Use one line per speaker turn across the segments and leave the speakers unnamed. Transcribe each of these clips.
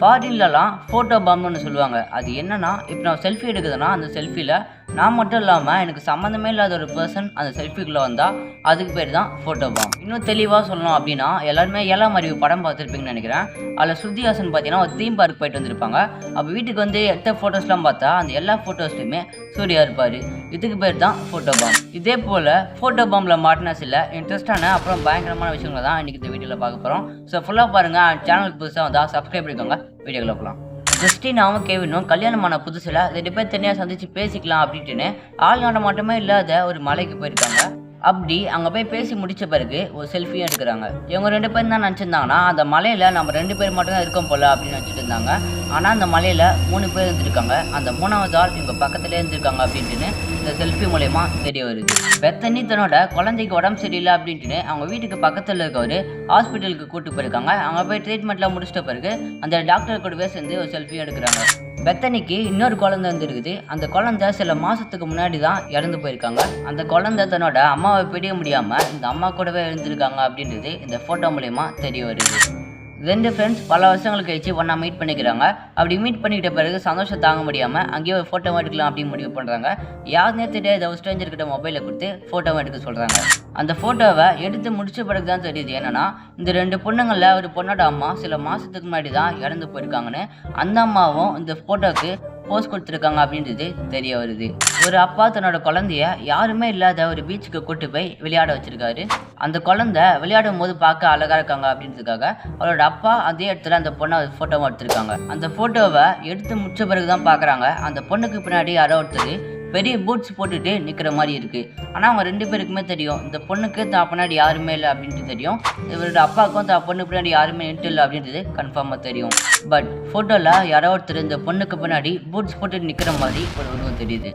ஃபாரின்லலாம் photo பாம்னு சொல்லுவாங்க. அது என்னென்னா இப்போ நான் செல்ஃபி எடுக்குதுன்னா அந்த செல்ஃபியில் நான் மட்டும் இல்லாமல் எனக்கு சம்மந்தமே இல்லாத ஒரு பர்சன் அந்த செல்ஃபிக்குள்ளே வந்தால் அதுக்கு பேர் தான் ஃபோட்டோ பாம் இன்னும் தெளிவாக சொல்லணும் அப்படின்னா எல்லாருமே ஏழாம் அறிவு படம் பார்த்துருப்பீங்கன்னு நினைக்கிறேன். அதில் ஸ்ருதிஹாசன் பார்த்தீங்கன்னா ஒரு தீம் பார்க் போயிட்டு வந்திருப்பாங்க. அப்போ வீட்டுக்கு வந்து எடுத்த ஃபோட்டோஸ்லாம் பார்த்தா அந்த எல்லா ஃபோட்டோஸ்லையுமே சூர்யா இருப்பார். இதுக்கு பேர் தான் ஃபோட்டோ பாம் இதே போல் ஃபோட்டோ பாம்பில் மாட்டின சில இன்ட்ரெஸ்டான அப்புறம் பயங்கரமான விஷயங்களை தான் இன்றைக்கி இந்த வீடியோவில் பார்க்க போகிறோம் ஸோ ஃபுல்லாக பாருங்கள் சேனலுக்கு புதுசாக வந்தால் சப்ஸ்கிரைப் பண்ணிக்கோங்க. வீடியோக்குள்ளே போகலாம். கிறிஸ்டினாவும் கேவினும் கல்யாணமான புதுசில் ரெண்டு பேர் தனியாக சந்திச்சு பேசிக்கலாம் அப்படின்ட்டுன்னு ஆள் நடமாட்டமே இல்லாத ஒரு மலைக்கு போயிருக்காங்க. அப்படி அங்கே போய் பேசி முடித்த பிறகு ஒரு செல்ஃபியும் எடுக்கிறாங்க. இவங்க ரெண்டு பேரும் தான் நினச்சிருந்தாங்கன்னா அந்த மலையில் நம்ம ரெண்டு பேர் மட்டும் தான் இருக்கோம் போல அப்படின்னு நினச்சிட்டு இருந்தாங்க. ஆனால் அந்த மலையில் மூணு பேர் இருந்திருக்காங்க. அந்த மூணாவது ஆள் இவங்க பக்கத்துலேயே இருந்திருக்காங்க அப்படின்ட்டுன்னு இந்த செல்ஃபி மூலயமா தெரிய வருது. பெத்தனி தன்னோட குழந்தைக்கு உடம்பு சரியில்லை அப்படின்ட்டுன்னு அவங்க வீட்டுக்கு பக்கத்தில் இருக்கவர் ஹாஸ்பிட்டலுக்கு கூட்டு போயிருக்காங்க. அங்கே போய் ட்ரீட்மெண்ட்லாம் முடிச்சிட்ட பிறகு அந்த டாக்டர் கூடவே சேர்ந்து ஒரு செல்ஃபியும் எடுக்கிறாங்க. பெத்தனிக்கு இன்னொரு குழந்தை வந்துருக்குது. அந்த குழந்தை சில மாதத்துக்கு முன்னாடி தான் இறந்து போயிருக்காங்க. அந்த குழந்தை தன்னோட அம்மாவை பிடிக்க முடியாமல் இந்த அம்மா கூடவே இருந்திருக்காங்க அப்படின்றது இந்த ஃபோட்டோ மூலயமா தெரிய வருது. ரெண்டு ஃப்ரெண்ட்ஸ் பல வருஷங்களுக்கு கழிச்சு ஒன்றா மீட் பண்ணிக்கிறாங்க. அப்படி மீட் பண்ணிக்கிட்ட பிறகு சந்தோஷம் தாங்க முடியாமல் அங்கேயே ஒரு ஃபோட்டோ எடுக்கலாம் அப்படின்னு முடிவு பண்ணுறாங்க யாருனே தெரியாத ஒரு ஸ்ட்ரேஞ்சர் கிட்ட மொபைலை கொடுத்து ஃபோட்டோவும் எடுக்க சொல்கிறாங்க அந்த ஃபோட்டோவை எடுத்து முடிச்ச பிறகு தான் தெரியுது என்னன்னா இந்த ரெண்டு பொண்ணுங்களில் ஒரு பொண்ணோட அம்மா சில மாதத்துக்கு முன்னாடி தான் இறந்து போயிருக்காங்கன்னு. அந்த அம்மாவும் இந்த ஃபோட்டோவுக்கு போஸ்ட் கொடுத்துருக்காங்க அப்படின்றது தெரிய வருது. ஒரு அப்பா தன்னோட குழந்தைய யாருமே இல்லாத ஒரு பீச்சுக்கு கூட்டு போய் விளையாட வச்சிருக்காரு. அந்த குழந்தை விளையாடும் போது பார்க்க அழகா இருக்காங்க அப்படின்றதுக்காக அவரோட அப்பா அதே இடத்துல அந்த பொண்ணை ஃபோட்டோ எடுத்திருக்காங்க. அந்த ஃபோட்டோவை எடுத்து முடிச்ச பிறகு தான் பார்க்குறாங்க. அந்த பொண்ணுக்கு பின்னாடி யாரோ ஒருத்தர் பெரிய பூட்ஸ் போட்டுட்டு நிற்கிற மாதிரி இருக்கு. ஆனால் அவங்க ரெண்டு பேருக்குமே தெரியும். இந்த பொண்ணுக்கு தான் பின்னாடி யாருமே இல்லை அப்படின்ட்டு தெரியும். இவரோட அப்பாவுக்கும் தான் பொண்ணு பின்னாடி யாருமே நின்று இல்லை அப்படின்றது கன்ஃபார்மாக தெரியும். பட் ஃபோட்டோவில் யாரோ ஒருத்தர் இந்த பொண்ணுக்கு பின்னாடி பூட்ஸ் போட்டு நிற்கிற மாதிரி ஒரு உருவம் தெரியுது.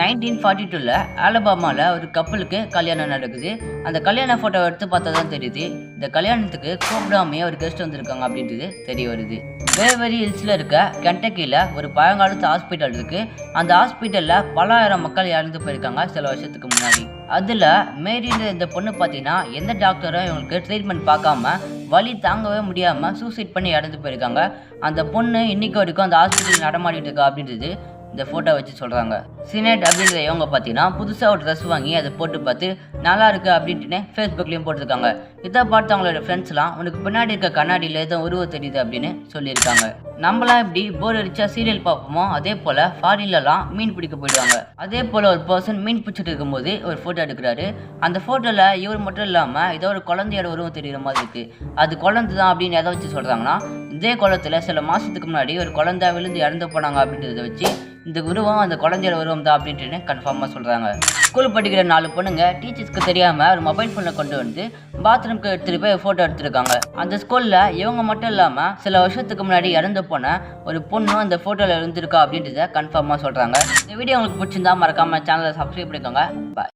நைன்டீன் ஃபார்ட்டி டூவில் ஆலபாமாவில் ஒரு கப்பலுக்கு கல்யாணம் நடக்குது. அந்த கல்யாண ஃபோட்டோ எடுத்து பார்த்தா தான் தெரியுது. இந்த கல்யாணத்துக்கு கூப்பிடாமே ஒரு கெஸ்ட் வந்திருக்காங்க அப்படின்றது தெரிய வருது. வேவரி ஹில்ஸில் இருக்க கென்டக்கியில் ஒரு பழங்காலத்து ஹாஸ்பிட்டல் இருக்கு. அந்த ஹாஸ்பிட்டலில் பல ஆயிரம் மக்கள் இறந்து போயிருக்காங்க சில வருஷத்துக்கு முன்னாடி. அதில் மேரின்ற இந்த பொண்ணு பார்த்தீங்கன்னா எந்த டாக்டரும் இவங்களுக்கு ட்ரீட்மெண்ட் பார்க்காம வலி தாங்கவே முடியாமல் சூசைட் பண்ணி இறந்து போயிருக்காங்க. அந்த பொண்ணு இன்னைக்கு வரைக்கும் அந்த ஹாஸ்பிட்டல் நடமாடிட்டு இருக்கா அப்படின்றது இந்த ஃபோட்டோ வச்சு சொல்கிறாங்க சினேட் அப்படின்ற இவங்க பார்த்தீங்கன்னா புதுசாக ஒரு ட்ரெஸ் வாங்கி அதை போட்டு பார்த்து நல்லா இருக்கு அப்படின்ட்டுனே ஃபேஸ்புக்லேயும் போட்டிருக்காங்க. இதை பார்த்து அவங்களோட ஃப்ரெண்ட்ஸ்லாம் உனக்கு பின்னாடி இருக்க கண்ணாடியில் ஏதோ உருவம் தெரியுது அப்படின்னு சொல்லியிருக்காங்க. நம்மளாம் இப்படி போர் அடிச்சா சீரியல் பார்ப்போமோ? அதே போல் ஃபாரின்லலாம் மீன் பிடிக்க போயிடுவாங்க. அதே போல் ஒரு பர்சன் மீன் பிடிச்சிட்டு இருக்கும்போது ஒரு ஃபோட்டோ எடுக்கிறாரு. அந்த ஃபோட்டோவில் இவர் மட்டும் இல்லாமல் ஏதோ ஒரு குழந்தையோட உருவம் தெரிகிற மாதிரி இருக்குது அது குழந்தை தான் அப்படின்னு எதை வச்சு சொல்கிறாங்கன்னா இதே குளத்துல சில மாதத்துக்கு முன்னாடி ஒரு குழந்தை விழுந்து இறந்து போனாங்க அப்படின்றத வச்சு இந்த உருவம் அந்த குழந்தையோட உருவம் தான் அப்படின்ட்டு கன்ஃபார்மாக சொல்கிறாங்க ஸ்கூல் படிக்கிற நாலு பொண்ணுங்க டீச்சர்ஸ்க்கு தெரியாமல் ஒரு மொபைல் ஃபோனை கொண்டு வந்து பாத்ரூம்க்கு எடுத்துகிட்டு போய் ஃபோட்டோ எடுத்திருக்காங்க. அந்த ஸ்கூலில் இவங்க மட்டும் இல்லாமல் சில வருஷத்துக்கு முன்னாடி இறந்து போன ஒரு பொண்ணும் அந்த ஃபோட்டோவில் இருந்திருக்கா அப்படின்றத கன்ஃபார்மாக சொல்கிறாங்க இந்த வீடியோ உங்களுக்கு பிடிச்சிருந்தா மறக்காமல் சேனலை சப்ஸ்கிரைப் பண்ணிக்கோங்க. பாய்